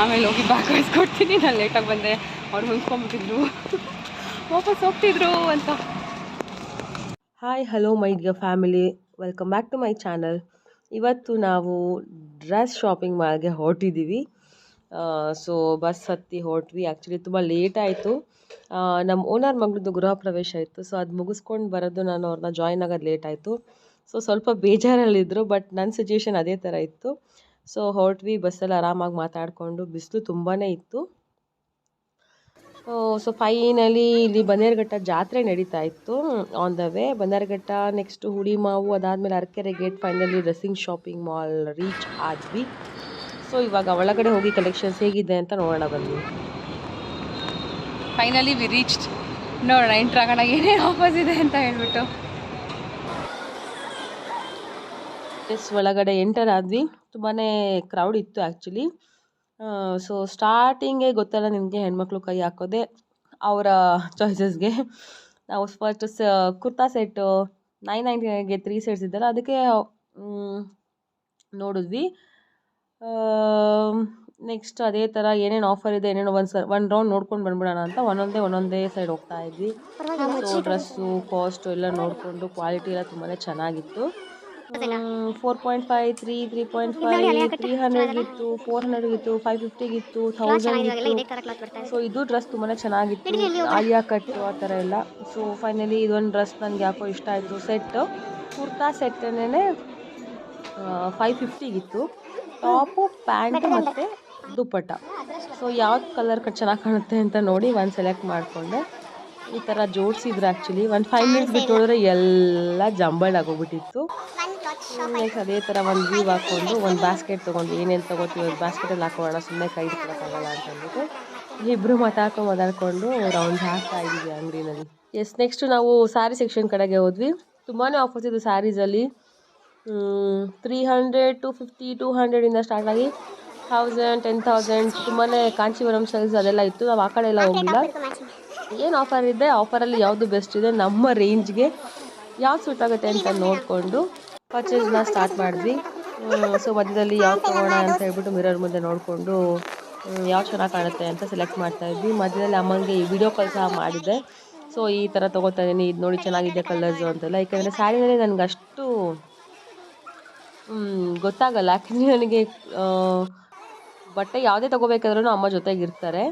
ಆಮೇಲೆ ಹೋಗಿ ಬ್ಯಾಗ್ ಕಳಿಸ್ಕೊಡ್ತೀನಿ ನಾನು ಲೇಟಾಗಿ ಬಂದೆ. ಅವ್ರು ಹೊಂದ್ಕೊಂಬಿಟ್ಟಿದ್ರು ವಾಪಸ್ ಹೋಗ್ತಿದ್ರು ಅಂತ. Hi hello my dear family welcome back to my channel ಇವತ್ತು ನಾವು ಡ್ರೆಸ್ ಶಾಪಿಂಗ್ ಮಾಲ್ಗೆ ಹೊರಟಿದ್ದೀವಿ ಸೊ ಬಸ್ ಹತ್ತಿ ಹೊರಟ್ವಿ. ಆ್ಯಕ್ಚುಲಿ ತುಂಬ ಲೇಟ್ ಆಯಿತು. ನಮ್ಮ ಓನರ್ ಮಗಳದ್ದು ಗೃಹ ಪ್ರವೇಶ ಇತ್ತು. ಸೊ ಅದು ಮುಗಿಸ್ಕೊಂಡು ಬರೋದು ನಾನು ಅವ್ರನ್ನ ಜಾಯ್ನ್ ಆಗೋದು ಲೇಟ್ ಆಯಿತು. ಸೊ ಸ್ವಲ್ಪ ಬೇಜಾರಲ್ಲಿದ್ದರು ಬಟ್ ನನ್ನ ಸಿಚುಯೇಷನ್ ಅದೇ ಥರ ಇತ್ತು. ಸೊ ಹೊರಟ್ವಿ, ಬಸ್ಸಲ್ಲಿ ಆರಾಮಾಗಿ ಮಾತಾಡಿಕೊಂಡು ಬಿಸಿಲು ತುಂಬಾ ಇತ್ತು. ಸೊ ಫೈನಲಿ ಇಲ್ಲಿ ಬನ್ನೇರುಘಟ್ಟ ಜಾತ್ರೆ ನಡೀತಾ ಇತ್ತು. On the way Bannerghatta next Hulimavu, ಅದಾದಮೇಲೆ Arakere gate finally dressing shopping mall reach ಆದ್ವಿ. ಸೊ ಇವಾಗ ಒಳಗಡೆ ಹೋಗಿ ಕಲೆಕ್ಷನ್ಸ್ ಹೇಗಿದೆ ಅಂತ ನೋಡೋಣ ಬಂದ್ವಿ ಫೈನಲಿ ವಿ ರೀಚ್ಡ್ ನೋಡೋಣ ಎಂಟ್ರಾಗೋಣ ಏನೇ ಆಫರ್ಸ್ ಇದೆ ಅಂತ ಹೇಳ್ಬಿಟ್ಟು. ಎಸ್ ಒಳಗಡೆ ಎಂಟರ್ ಆದ್ವಿ. ತುಂಬಾ ಕ್ರೌಡ್ ಇತ್ತು ಆ್ಯಕ್ಚುಲಿ ಸೊ ಸ್ಟಾರ್ಟಿಂಗೇ ಗೊತ್ತಲ್ಲ ನಿಮಗೆ ಹೆಣ್ಮಕ್ಳು ಕೈ ಹಾಕೋದೆ ಅವರ ಚಾಯ್ಸಸ್ಗೆ ನಾವು ಫಸ್ಟ್ ಸ, kurta set nine ninety three sets ಇದ್ದಲ್ಲ, ಅದಕ್ಕೆ ನೋಡಿದ್ವಿ. ನೆಕ್ಸ್ಟ್ ಅದೇ ಥರ ಏನೇನು ಆಫರ್ ಇದೆ, ಏನೇನೋ ಒಂದು ಸರ್ ಒಂದು ರೌಂಡ್ ನೋಡ್ಕೊಂಡು ಬಂದ್ಬಿಡೋಣ ಅಂತ ಒಂದೊಂದೇ ಒಂದೊಂದೇ ಸೈಡ್ ಹೋಗ್ತಾ ಇದ್ವಿ. ಸೊ ಡ್ರೆಸ್ಸು ಕಾಸ್ಟು ಎಲ್ಲ ನೋಡಿಕೊಂಡು ಕ್ವಾಲಿಟಿ ಎಲ್ಲ ತುಂಬಾ ಚೆನ್ನಾಗಿತ್ತು. Four point five three three point five three ಹಂಡ್ರೆಡ್ಗಿತ್ತು four ಹಂಡ್ರೆಡ್ಗಿತ್ತು ಫೈವ್ ಫಿಫ್ಟಿಗಿತ್ತು ಥೌಸಂಡ್ ಇತ್ತು ಸೊ ಇದು ಡ್ರೆಸ್ ತುಂಬಾ ಚೆನ್ನಾಗಿತ್ತು. ಆಲಿಯಾ ಕಟ್ ಆ ಥರ ಎಲ್ಲ. ಸೊ ಫೈನಲಿ ಇದೊಂದು ಡ್ರೆಸ್ ನನಗೆ ಯಾಕೋ ಇಷ್ಟ ಆಯಿತು. ಸೆಟ್ ಕುರ್ತಾ ಸೆಟ್ಟನ್ನೇ ಫೈವ್ ಫಿಫ್ಟಿಗಿತ್ತು ಟಾಪು ಪ್ಯಾಂಟ್ ಮತ್ತು ದುಪ್ಪಟ್ಟ. ಸೊ ಯಾವ ಕಲರ್ ಚೆನ್ನಾಗಿ ಕಾಣುತ್ತೆ ಅಂತ ನೋಡಿ ಒಂದು ಸೆಲೆಕ್ಟ್ ಮಾಡಿಕೊಂಡೆ. ಈ ಥರ ಜೋಡಿಸಿದ್ರು ಆ್ಯಕ್ಚುಲಿ ಒಂದು ಫೈವ್ ಮಿನಿಟ್ಸ್ ಬಿಟ್ಟು ಎಲ್ಲ ಜಂಬಲ್ಡ್ ಆಗೋಗ್ಬಿಟ್ಟಿತ್ತು. ನೆಕ್ಸ್ಟ್ ಅದೇ ಥರ ಒಂದು ವ್ಯೂ ಹಾಕ್ಕೊಂಡು ಒಂದು ಬ್ಯಾಸ್ಕೆಟ್ ತೊಗೊಂಡು, ಏನೇನು ತೊಗೋತೀವಿ ಒಂದು ಬ್ಯಾಸ್ಕೆಟಲ್ಲಿ ಹಾಕೋಣ ಸುಮ್ಮನೆ ಕೈ ಕೊಡೋಕ್ಕಾಗಲ್ಲ ಅಂತ ಅಂದ್ಬಿಟ್ಟು ಇಬ್ಬರು ಮಾತಾಡ್ಕೊಂಡು ಮಾತಾಡ್ಕೊಂಡು ರೌಂಡ್ ಹಾಕ್ತಾ ಇದ್ದೀವಿ ಅಂಗಡಿನಲ್ಲಿ. ಎಸ್ ನೆಕ್ಸ್ಟು ನಾವು ಸ್ಯಾರಿ ಸೆಕ್ಷನ್ ಕಡೆಗೆ ಹೋದ್ವಿ. ತುಂಬಾ ಆಫರ್ಸ್ ಇದ್ದು ಸ್ಯಾರೀಸಲ್ಲಿ three hundred two fifty two ಹಂಡ್ರೆಡಿಂದ start ಆಗಿ ಥೌಸಂಡ್ ಟೆನ್ ತೌಸಂಡ್ ತುಂಬಾ ಕಾಂಚಿವರಂ ಸೈಜ್ ಅದೆಲ್ಲ ಇತ್ತು. ನಾವು ಆ ಕಡೆ ಎಲ್ಲ ಹೋಗಿಲ್ಲ ಏನು ಆಫರ್ ಇದೆ? ಆಫರಲ್ಲಿ ಯಾವುದು ಬೆಸ್ಟ್ ಇದೆ? ನಮ್ಮ ರೇಂಜ್ಗೆ ಯಾವ್ದು ಸೂಟ್ ಆಗುತ್ತೆ ಅಂತ ನೋಡಿಕೊಂಡು ಪರ್ಚೇಸ್ನ ಸ್ಟಾರ್ಟ್ ಮಾಡಿದ್ವಿ. ಸೊ ಮಧ್ಯದಲ್ಲಿ ಯಾವ್ದು ತೊಗೋಣ ಅಂತ ಹೇಳ್ಬಿಟ್ಟು ಮಿರರ್ ಮುಂದೆ ನೋಡಿಕೊಂಡು ಯಾವ್ದು ಚೆನ್ನಾಗಿ ಕಾಣುತ್ತೆ ಅಂತ ಸೆಲೆಕ್ಟ್ ಮಾಡ್ತಾ ಇದ್ವಿ. ಮಧ್ಯದಲ್ಲಿ ಅಮ್ಮಂಗೆ ಈ ವಿಡಿಯೋ ಕಾಲ್ ಸಹ ಮಾಡಿದೆ ಸೊ ಈ ಥರ ತೊಗೋತಾ ಇದ್ದೀನಿ ಇದು ನೋಡಿ ಚೆನ್ನಾಗಿದೆ ಕಲರ್ಸು ಅಂತೆಲ್ಲ. ಯಾಕಂದರೆ ಸ್ಯಾರಿನಲ್ಲಿ ನನಗೆ ಅಷ್ಟು ಗೊತ್ತಾಗಲ್ಲ. ಯಾಕೆಂದರೆ ನನಗೆ ಬಟ್ಟೆ ಯಾವುದೇ ತೊಗೋಬೇಕಾದ್ರೂ ಅಮ್ಮ ಜೊತೆಗೆ ಇರ್ತಾರೆ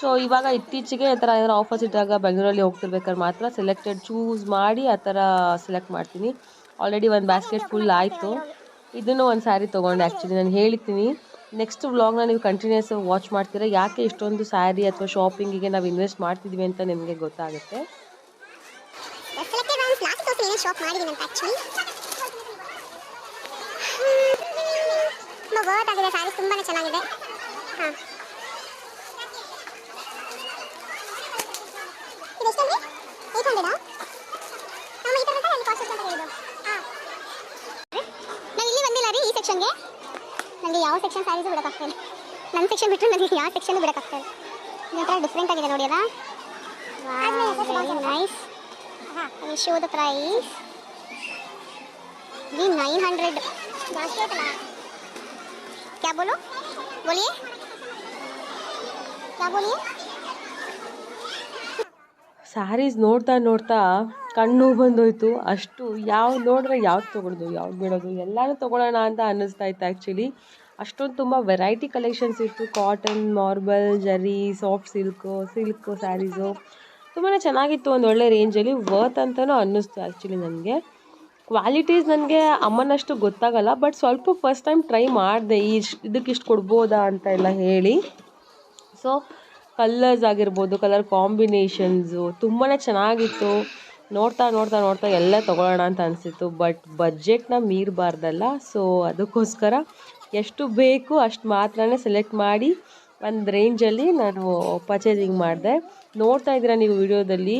ಸೊ ಇವಾಗ ಇತ್ತೀಚೆಗೆ ಆ ಥರ ಏನಾದ್ರು ಆಫರ್ಸ್ ಇದ್ದಾಗ ಬೆಂಗಳೂರಲ್ಲಿ ಹೋಗ್ತಿರ್ಬೇಕಾದ್ರೆ ಮಾತ್ರ ಸೆಲೆಕ್ಟೆಡ್ ಚೂಸ್ ಮಾಡಿ ಆ ಥರ ಸೆಲೆಕ್ಟ್ ಮಾಡ್ತೀನಿ. ಆಲ್ರೆಡಿ ಒಂದು ಬ್ಯಾಸ್ಕೆಟ್ ಫುಲ್ ಆಯಿತು. ಇದನ್ನು ಒಂದು ಸ್ಯಾರಿ ತೊಗೊಂಡೆ ಆ್ಯಕ್ಚುಲಿ ನಾನು ಹೇಳ್ತೀನಿ ನೆಕ್ಸ್ಟ್ ವ್ಲಾಗ್ನ ನೀವು ಕಂಟಿನ್ಯೂಸ್ ವಾಚ್ ಮಾಡ್ತೀರಾ? ಯಾಕೆ ಇಷ್ಟೊಂದು ಸ್ಯಾರಿ ಅಥವಾ ಶಾಪಿಂಗಿಗೆ ನಾವು ಇನ್ವೆಸ್ಟ್ ಮಾಡ್ತಿದ್ವಿ ಅಂತ ನಿಮಗೆ ಗೊತ್ತಾಗುತ್ತೆ. ಹಾಂ ಇದು ಎಷ್ಟಂದ್ರೆ ಏಯ್ಟ್ ಹಂಡ್ರೆಡಾ ನಮ್ಮ ಈ ಥರದ ಅಲ್ಲಿ ಕಾಸ್ಟ್ ಅಂತ ಹೇಳಿದ್ದು ಹಾಂ ನಾವು ಇಲ್ಲಿ ಬಂದಿಲ್ಲ ರೀ ಈ ಸೆಕ್ಷನ್ಗೆ ನನಗೆ ಯಾವ ಸೆಕ್ಷನ್ ಸ್ಯಾರೀಸು ಬಿಡೋಕ್ಕಾಗ್ತಾ ಇಲ್ಲ ನನ್ನ ಸೆಕ್ಷನ್ ಬಿಟ್ಟರೆ ನನಗೆ ಯಾವ ಸೆಕ್ಷನ್ ಬಿಡೋಕ್ಕಾಗ್ತಾ ಇಲ್ಲ ಇದೊಂಥರ ಡಿಫ್ರೆಂಟ್ ಆಗಿದೆ ನೋಡಿ ಅಲ್ಲ nice I show the price. Ji nine hundred क्या बोलो बोलिए क्या बोलिए ಸ್ಯಾರೀಸ್ ನೋಡ್ತಾ ನೋಡ್ತಾ ಕಣ್ಣು ಬಂದೋಯ್ತು ಅಷ್ಟು ಯಾವ್ದು ನೋಡಿದ್ರೆ ಯಾವ್ದು ತೊಗೊಳೋದು ಯಾವ್ದು ಬಿಡೋದು ಎಲ್ಲನೂ ತೊಗೊಳ್ಳೋಣ ಅಂತ ಅನ್ನಿಸ್ತಾ ಇತ್ತು ಆ್ಯಕ್ಚುಲಿ ಅಷ್ಟೊಂದು ತುಂಬ ವೆರೈಟಿ ಕಲೆಕ್ಷನ್ಸ್ ಇತ್ತು. Cotton marble zari soft silk silk sarees ತುಂಬಾ ಚೆನ್ನಾಗಿತ್ತು, ಒಂದು ಒಳ್ಳೆ ರೇಂಜಲ್ಲಿ ವರ್ತ್ ಅಂತಲೂ ಅನ್ನಿಸ್ತು ಆ್ಯಕ್ಚುಲಿ ನನಗೆ. ಕ್ವಾಲಿಟೀಸ್ ನನಗೆ ಅಮ್ಮನಷ್ಟು ಗೊತ್ತಾಗಲ್ಲ ಬಟ್ ಸ್ವಲ್ಪ ಫಸ್ಟ್ ಟೈಮ್ ಟ್ರೈ ಮಾಡಿದೆ. ಇಷ್ಟು, ಇದಕ್ಕೆ ಇಷ್ಟು ಕೊಡ್ಬೋದಾ ಅಂತ ಎಲ್ಲ ಹೇಳಿ. ಸೊ ಕಲ್ಲರ್ಸ್ ಆಗಿರ್ಬೋದು ಕಲರ್ ಕಾಂಬಿನೇಷನ್ಸು ತುಂಬಾ ಚೆನ್ನಾಗಿತ್ತು. ನೋಡ್ತಾ ನೋಡ್ತಾ ನೋಡ್ತಾ ಎಲ್ಲ ತೊಗೊಳ್ಳೋಣ ಅಂತ ಅನಿಸಿತ್ತು ಬಟ್ ಬಜೆಟ್ನ ಮೀರಬಾರ್ದಲ್ಲ. ಸೊ ಅದಕ್ಕೋಸ್ಕರ ಎಷ್ಟು ಬೇಕು ಅಷ್ಟು ಮಾತ್ರನೇ ಸೆಲೆಕ್ಟ್ ಮಾಡಿ ಒಂದು ರೇಂಜಲ್ಲಿ ನಾನು ಪರ್ಚೇಸಿಂಗ್ ಮಾಡಿದೆ. ನೋಡ್ತಾ ಇದ್ದೀರಾ ನೀವು ವಿಡಿಯೋದಲ್ಲಿ?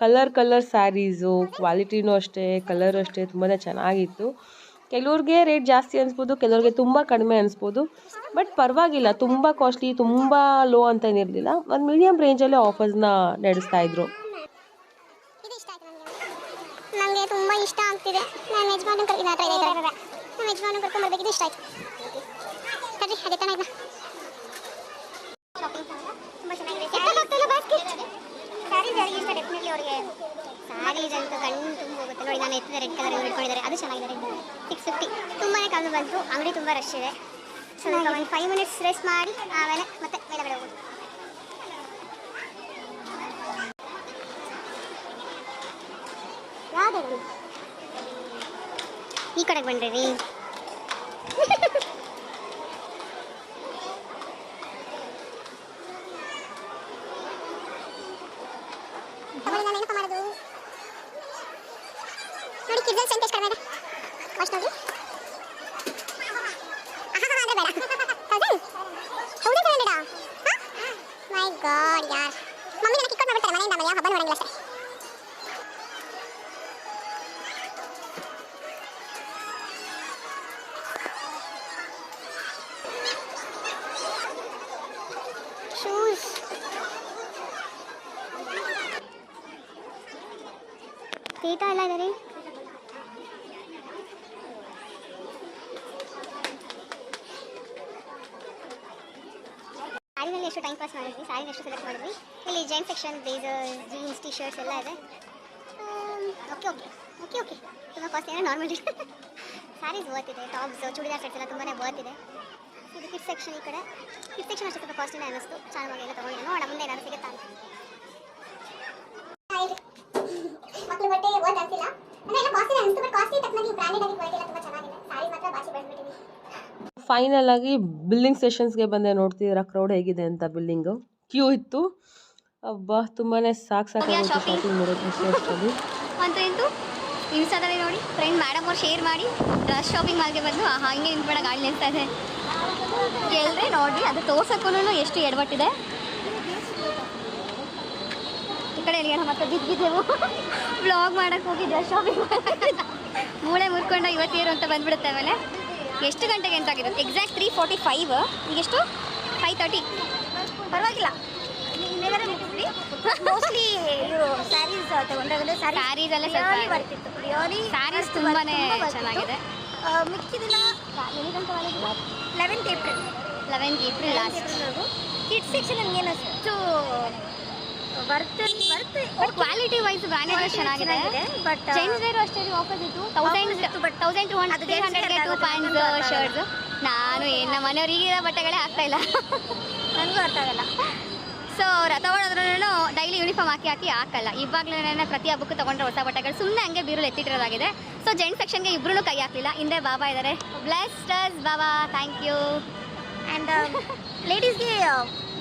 ಕಲರ್ ಕಲರ್ ಸ್ಯಾರೀಸು ಕ್ವಾಲಿಟಿನೂ ಅಷ್ಟೇ ಕಲರು ಅಷ್ಟೇ ತುಂಬಾ ಚೆನ್ನಾಗಿತ್ತು. ಕೆಲವ್ರಿಗೆ ರೇಟ್ ಜಾಸ್ತಿ ಅನಿಸ್ಬೋದು, ಕೆಲವ್ರಿಗೆ ತುಂಬ ಕಡಿಮೆ ಅನಿಸ್ಬೋದು. ಬಟ್ ಪರವಾಗಿಲ್ಲ, ತುಂಬ ಕಾಸ್ಟ್ಲಿ ತುಂಬ ಲೋ ಅಂತ ಏನಿರಲಿಲ್ಲ. ಒಂದು ಮೀಡಿಯಮ್ ರೇಂಜಲ್ಲೇ ಆಫರ್ಸ್ನ ನಡೆಸ್ತಾ ಇದ್ರು. ನನಗೆ ತುಂಬ ಇಷ್ಟ ಆಗ್ತಿದೆ. ಕರ್ಕೊಂಡು ನಮ್ಮ ಯಜಮಾನ ಕರ್ಕೊಂಡ್ಬರ್ಬೇಕಿದ್ದು ಇಷ್ಟ ಆಯ್ತು. ಕಡ್ರಿ ಅದೇ ತಾನ ತುಂಬ ಚೆನ್ನಾಗಿದೆ. ಎತ್ತಲಾಗ್ತಿಲ್ಲ basket. ಸ್ಯಾರೀಸ್ ಯಾರಿಗೆ ಇಷ್ಟ ಡೆಫಿನೆಟ್ಲಿ ಅವರಿಗೆ ಸ್ಯಾರೀಸ್ ಅಂತ ಕಣ್ಣು ತುಂಬ ಹೋಗುತ್ತೆ. ನೋಡಿ ನಾನು ಎತ್ತಿದ ರೆಡ್ ಕಲರ್ ಇಟ್ಕೊಂಡಿದ್ದಾರೆ. ಅದು ಚೆನ್ನಾಗಿದೆ ಸಿಕ್ಸ್ ಫಿಫ್ಟಿ ತುಂಬಾ ಕಮ್ಮಿ ಬಂತು. ಅಂಗಡಿ ತುಂಬ ರಶ್ ಇದೆ. ಸೊ ಒಂದು ಫೈವ್ ಮಿನಿಟ್ಸ್ ರೆಸ್ಟ್ ಮಾಡಿ ಆಮೇಲೆ ಮತ್ತೆ ಮೇಲೆ ಬರಬಹುದು ಹೋಗೋದು ಯಾವ್ದು ಈ ಕಡೆಗೆ ಬಂದ್ರಿ ರೀ ನೋಡಿ. ಕಿಡ್ಸಲ್ಲಿ ಸೆಂಟ್ ಎಷ್ಟು ಕಡಿಮೆ ಇದೆ ಕಾಸ್ಟ್ ನೋಡಿ ಮೈ ಗಾಡ್ ಯಾರ್? ಶೂಸ್ ತೀಟ ಎಲ್ಲ ಇದೆ ರೀ ಸಾರಿನಲ್ಲಿ ಎಷ್ಟು ಟೈಮ್ ಪಾಸ್ ಮಾಡಿದ್ವಿ ಸಾರಿನ ಎಷ್ಟು ಸೆಲೆಕ್ಟ್ ಮಾಡಿದ್ವಿ ಇಲ್ಲಿ Jain section blazers jeans T shirts ಎಲ್ಲ ಇದೆ. ಓಕೆ ಓಕೆ ಓಕೆ ಓಕೆ ತುಂಬ ಕಾಸ್ಟ್ ಏನೋ ನಾರ್ಮಲ್ ಸ್ಯಾರೀಸ್ ಓದ್ತಿದೆ ಟಾಪ್ಸ್ ಚೂಡಿದಾರ್ ಸೆಟ್ಸ್ ಎಲ್ಲ ತುಂಬಾ ಬರ್ತಿದೆ ಇದು ಕಿಡ್ ಸೆಕ್ಷನ್ ಈ ಕಡೆ. ಫಿಫ್ತ್ ಸೆಕ್ಷನ್ ಅಷ್ಟು ಸ್ವಲ್ಪ ಕಾಸ್ಟ್ಲಿನೇ ಅನ್ನಿಸ್ತು. ಚೆನ್ನಾಗಿ ಎಲ್ಲ ತೊಗೊಂಡು ನೋಡೋಣ ಮುಂದೆ ಏನಾದ್ರು ಸಿಗುತ್ತಾ ಅಂತ. ಮಕ್ಕಳು ಬಟ್ಟೆ ಓದ್ ಅಂತಿಲ್ಲ ಅಂದ್ರೆ ಎಲ್ಲ ಕಾಸ್ಟ್ಲಿ ಅನಿಸ್ತು ಬಟ್ ಕಾಸ್ಟ್ಲಿ ತಕ್ಕನಾಗಿ ಬ್ರಾಂಡೆಡ್ ಆಗಿ ಕ್ವಾಲಿಟಿ ಎಲ್ಲ ತುಂಬ ಚೆನ್ನಾಗಿದೆ. ಸ್ಯಾರೀಸ್ ಮಾತ್ರ ಬಾಚಿ ಬೆಳೆದ್ಬಿಟ್ಟಿದ್ದೀನಿ ಫೈನಲ್ ಆಗಿ ಬಿಲ್ಡಿಂಗ್ ಸೆಷನ್ಸ್ಗೆ ಬಂದೆ. ನೋಡ್ತಿದ್ದೀರಾ ಕ್ರೌಡ್ ಹೇಗಿದೆ ಅಂತ ಬಿಲ್ಡಿಂಗು ಕ್ಯೂ ಇತ್ತು. ಅಬ್ಬಾ ತುಂಬಾ ಸಾಕು ಸಾಕಾಗುತ್ತೆ ಶಾಪಿಂಗ್ ಮಾಡೋದು ಅಂತೂ ಇನ್ಸ್ಟಾದಲ್ಲಿ ನೋಡಿ. ಫ್ರೆಂಡ್ ಮೇಡಮ್ ಅವ್ರು ಶೇರ್ ಮಾಡಿ. ಡ್ರೆಸ್ ಶಾಪಿಂಗ್ ಮಾಲ್ಗೆ ಬಂದು ಹಂಗೆ ಹಿಂಗೆ ನಿಂತ್ಬೇಡ ಗಾಡಿ ನಿಲ್ತಾ ಇದೆ. ಎಲ್ಲರೇ ನೋಡಿ ಅದು ತೋರ್ಸಕ್ಕೂ ಎಷ್ಟು ಎಡವಟ್ಟಿದೆ. ಈ ಕಡೆ ಎಲ್ಲಿಗೆ ಮತ್ತೆ ಬಿದ್ದಿದ್ದೆವು? ಬ್ಲಾಗ್ ಮಾಡಕ್ಕೆ ಹೋಗಿದ್ದೆ ಶಾಪಿಂಗ್ ಮೂಳೆ ಮುರ್ಕೊಂಡ ಇವತ್ತೇರು ಅಂತ ಬಂದ್ಬಿಡುತ್ತೆ ಆಮೇಲೆ. ಎಷ್ಟು ಗಂಟೆಗೆ ಅಂತ ಆಗಿರೋದು ಎಕ್ಸಾಕ್ಟ್ ತ್ರೀ ಫೋರ್ಟಿ ಫೈವ್ ಈಗೆಷ್ಟು ಫೈವ್ ತರ್ಟಿ ಪರವಾಗಿಲ್ಲ ಮೋಸ್ಟ್ಲಿ ಇವರು ಸ್ಯಾರೀಸ್ ತಗೊಂಡಾಗಲೇ ಸ್ಯಾರೀಸ್ ಎಲ್ಲ ಸ್ವಲ್ಪ ಬರ್ತಿತ್ತು. ಸ್ಯಾರೀಸ್ ತುಂಬಾನೇ ಚೆನ್ನಾಗಿದೆ. ಮಿಕ್ಕಿದಿಲ್ಲ? Eleventh April eleventh April last kids section ನನಗೆ ಏನಷ್ಟು worth worth but quality wise branded ಚೆನ್ನಾಗಿದೆ. ಬಟ್ ಚೈನ್ಸ್ ವೇರ್ ಅಷ್ಟೇ ಆಫರ್ಸ್ ಇತ್ತು. Thousand but thousand two hundred three ಹಂಡ್ರೆಡ್ಗೆ two pants shirts ನಾನು ಏನು ನಮ್ಮ ಮನೆಯವ್ರಿಗೆ ಬಟ್ಟೆಗಳೇ ಆಗ್ತಾ ಇಲ್ಲ. ನನಗೂ ಅರ್ಥ ಆಗಲ್ಲ. ಸೊ ತಗೊಂಡ್ರು ಡೈಲಿ ಯೂನಿಫಾರ್ಮ್ ಹಾಕಿ ಹಾಕಿ ಹಾಕಲ್ಲ. ಇವಾಗಲೇ ಪ್ರತಿ ಹಬ್ಬಕ್ಕೂ ತಗೊಂಡ್ರೆ ಹೊಸ ಬಟ್ಟೆಗಳು ಸುಮ್ಮನೆ ಹಂಗೆ ಬೀರಲ್ಲಿ ಎತ್ತಿಟ್ಟಿರೋದಾಗಿದೆ. ಸೊ ಜೆಂಟ್ ಸೆಕ್ಷನ್ಗೆ ಇಬ್ಬರೂ ಕೈ ಹಾಕಲಿಲ್ಲ. ಹಿಂದೆ ಬಾಬಾ ಇದ್ದಾರೆ ಬ್ಲೆಸ್ಟರ್ಸ್ ಬಾಬಾ. ಥ್ಯಾಂಕ್ ಯು ಆ್ಯಂಡ್ ಲೇಡೀಸ್ಗೆ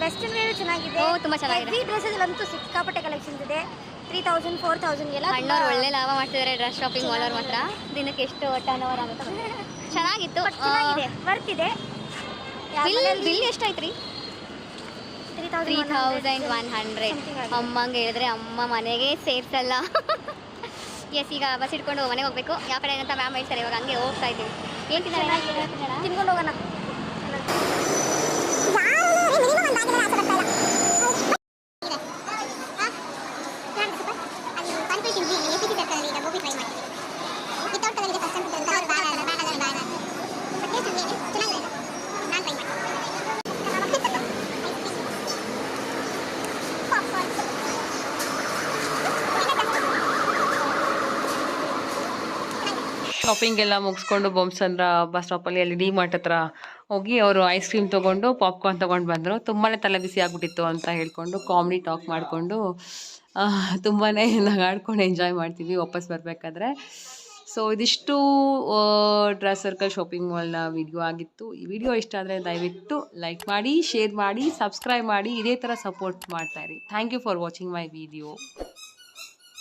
ವೆಸ್ಟರ್ನ್ ವೇರು ಚೆನ್ನಾಗಿದೆ. ಓ ತುಂಬ ಚೆನ್ನಾಗಿದೆ. ಈ ಡ್ರೆಸ್ಸಲ್ಲಿ ಅಂತೂ ಸಿಕ್ಕಾಪಟ್ಟೆ ಕಲೆಕ್ಷನ್ಸ್ ಇದೆ. ತ್ರೀ ತೌಸಂಡ್ ಫೋರ್ ತೌಸಂಡ್ಗೆಲ್ಲ ಅಣ್ಣವ್ರು ಒಳ್ಳೆ ಲಾಭ ಮಾಡ್ತಿದ್ದಾರೆ ಡ್ರೆಸ್ ಶಾಪಿಂಗ್ ಮಾಡೋರು ಮಾತ್ರ. ದಿನಕ್ಕೆ ಎಷ್ಟು ಟರ್ನ್ ಓವರ್ ಆಗುತ್ತೆ. ಚೆನ್ನಾಗಿತ್ತು. ಬರ್ತಿದೆ ವರ್ತ್ ಇದೆ. ಬಿಲ್ ಬಿಲ್ ಎಷ್ಟಾಯ್ತು ರೀ ತ್ರೀ ತೌಸಂಡ್ ಒನ್ ಹಂಡ್ರೆಡ್. ಅಮ್ಮಂಗೆ ಹೇಳಿದ್ರೆ ಅಮ್ಮ ಮನೆಗೆ ಸೇರ್ಸಲ್ಲ. ಎಸ್ ಈಗ ಬಸ್ ಇಟ್ಕೊಂಡು ಮನೆಗೆ ಹೋಗ್ಬೇಕು. ಯಾವ ಕಡೆ ಅಂತ ಮ್ಯಾಮ್ ಹೇಳ್ತಾರೆ ಇವಾಗ ಹಂಗೆ ಹೋಗ್ತಾ ಇದ್ದೀವಿ. ಏನು ತಿನ್ನೋಣ ತಿನ್ಕೊಂಡು ಹೋಗೋಣ. ಶಾಪಿಂಗ್ ಎಲ್ಲ ಮುಗಿಸ್ಕೊಂಡು ಬೊಮ್ಸಂದ್ರ ಬಸ್ ಸ್ಟಾಪಲ್ಲಿ ಅಲ್ಲಿ ಡಿ ಮಾರ್ಟ್ ಹತ್ರ ಹೋಗಿ ಅವರು ಐಸ್ ಕ್ರೀಮ್ ತೊಗೊಂಡು ಪಾಪ್ಕಾರ್ನ್ ತೊಗೊಂಡು ಬಂದರು. ತುಂಬಾ ತಲೆ ಬಿಸಿ ಆಗ್ಬಿಟ್ಟಿತ್ತು ಅಂತ ಹೇಳ್ಕೊಂಡು ಕಾಮಿಡಿ ಟಾಕ್ ಮಾಡಿಕೊಂಡು ತುಂಬಾ ನಗಾಡ್ಕೊಂಡು ಎಂಜಾಯ್ ಮಾಡ್ತೀವಿ ವಾಪಸ್ ಬರಬೇಕಾದ್ರೆ. ಸೊ ಇದಿಷ್ಟು ಡ್ರೆಸ್ ಸರ್ಕಲ್ ಶಾಪಿಂಗ್ ಮಾಲ್ನ ವಿಡಿಯೋ ಆಗಿತ್ತು. ಈ ವಿಡಿಯೋ ಇಷ್ಟ ಆದರೆ ದಯವಿಟ್ಟು ಲೈಕ್ ಮಾಡಿ ಶೇರ್ ಮಾಡಿ ಸಬ್ಸ್ಕ್ರೈಬ್ ಮಾಡಿ, ಇದೇ ಥರ support ಮಾಡ್ತಾಯಿರಿ thank you for watching my video